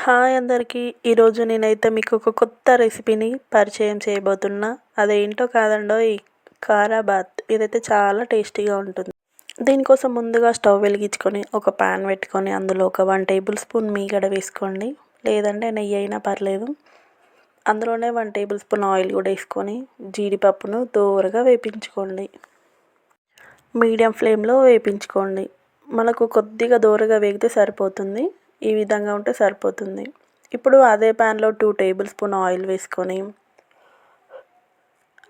Hi అందరికీ. ఈరోజు నేనైతే మీకు ఒక కొత్త రెసిపీని పరిచయం చేయబోతున్నా. అదేంటో కాదండో ఈ కారాబాత్. ఇదైతే చాలా టేస్టీగా ఉంటుంది. దీనికోసం ముందుగా స్టవ్ వెలిగించుకొని ఒక ప్యాన్ పెట్టుకొని అందులో ఒక వన్ టేబుల్ స్పూన్ మీగడ వేసుకోండి. లేదంటే నెయ్యి అయినా పర్లేదు. అందులోనే వన్ టేబుల్ స్పూన్ ఆయిల్ కూడా వేసుకొని జీడిపప్పును దోరగా వేపించుకోండి. మీడియం ఫ్లేమ్లో వేపించుకోండి. మనకు కొద్దిగా దోరగా వేగితే సరిపోతుంది. ఈ విధంగా ఉంటే సరిపోతుంది. ఇప్పుడు అదే ప్యాన్లో టూ టేబుల్ స్పూన్ ఆయిల్ వేసుకొని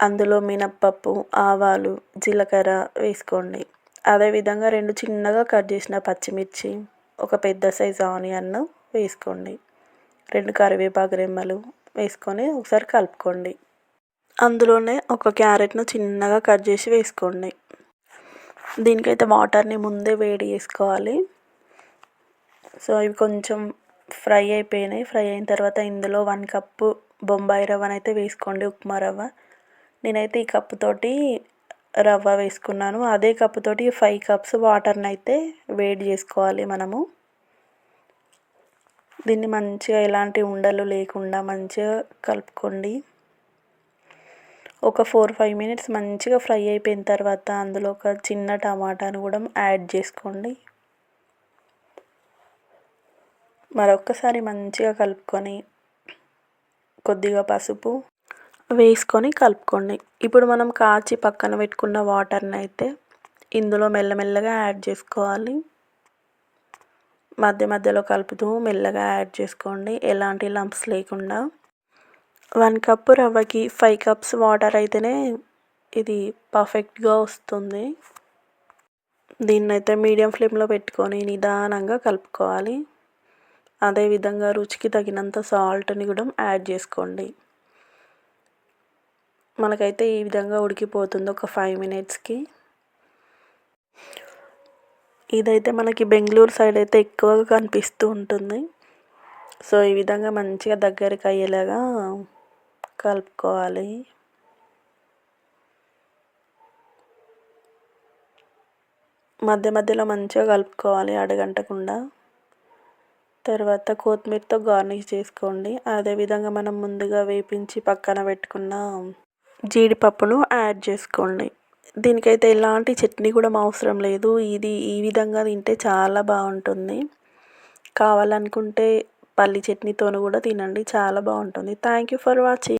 అందులో మినప్పప్పు ఆవాలు జీలకర్ర వేసుకోండి. అదేవిధంగా రెండు చిన్నగా కట్ చేసిన పచ్చిమిర్చి ఒక పెద్ద సైజు ఆనియన్ వేసుకోండి. రెండు కరివేపాకు రెమ్మలు వేసుకొని ఒకసారి కలుపుకోండి. అందులోనే ఒక క్యారెట్ను చిన్నగా కట్ చేసి వేసుకోండి. దీనికైతే వాటర్ని ముందే వేడి చేసుకోవాలి. సో ఇవి కొంచెం ఫ్రై అయిపోయినాయి. ఫ్రై అయిన తర్వాత ఇందులో వన్ కప్పు బొంబాయి రవ్వనైతే వేసుకోండి ఉప్మా రవ్వ. నేనైతే ఈ కప్పుతోటి రవ్వ వేసుకున్నాను. అదే కప్పుతోటి ఫైవ్ కప్స్ వాటర్ని అయితే వేడి చేసుకోవాలి మనము. దీన్ని మంచిగా ఎలాంటి ఉండలు లేకుండా మంచిగా కలుపుకోండి. ఒక ఫోర్ ఫైవ్ మినిట్స్ మంచిగా ఫ్రై అయిపోయిన తర్వాత అందులో ఒక చిన్న టమాటాను కూడా యాడ్ చేసుకోండి. మరొక్కసారి మంచిగా కలుపుకొని కొద్దిగా పసుపు వేసుకొని కలుపుకోండి. ఇప్పుడు మనం కాచి పక్కన పెట్టుకున్న వాటర్ని అయితే ఇందులో మెల్లమెల్లగా యాడ్ చేసుకోవాలి. మధ్య మధ్యలో కలుపుతూ మెల్లగా యాడ్ చేసుకోండి. ఎలాంటి లంప్స్ లేకుండా. వన్ కప్పు రవ్వకి ఫైవ్ కప్స్ వాటర్ అయితేనే ఇది పర్ఫెక్ట్గా వస్తుంది. దీన్నైతే మీడియం ఫ్లేమ్లో పెట్టుకొని నిదానంగా కలుపుకోవాలి. అదేవిధంగా రుచికి తగినంత సాల్ట్ని కూడా యాడ్ చేసుకోండి. మనకైతే ఈ విధంగా ఉడికిపోతుంది ఒక ఫైవ్ మినిట్స్కి ఇదైతే మనకి బెంగళూరు సైడ్ అయితే ఎక్కువగా కనిపిస్తూ ఉంటుంది. సో ఈ విధంగా మంచిగా దగ్గరికి అయ్యేలాగా కలుపుకోవాలి. మధ్య మధ్యలో మంచిగా కలుపుకోవాలి అడగంటకుండా తర్వాత కొత్తిమీరతో గార్నిష్ చేసుకోండి. అదేవిధంగా మనం ముందుగా వేపించి పక్కన పెట్టుకున్న జీడిపప్పును యాడ్ చేసుకోండి. దీనికైతే ఎలాంటి చట్నీ కూడా అవసరం లేదు. ఇది ఈ విధంగా తింటే చాలా బాగుంటుంది. కావాలనుకుంటే పల్లి చట్నీతో కూడా తినండి. చాలా బాగుంటుంది. Thank you for watching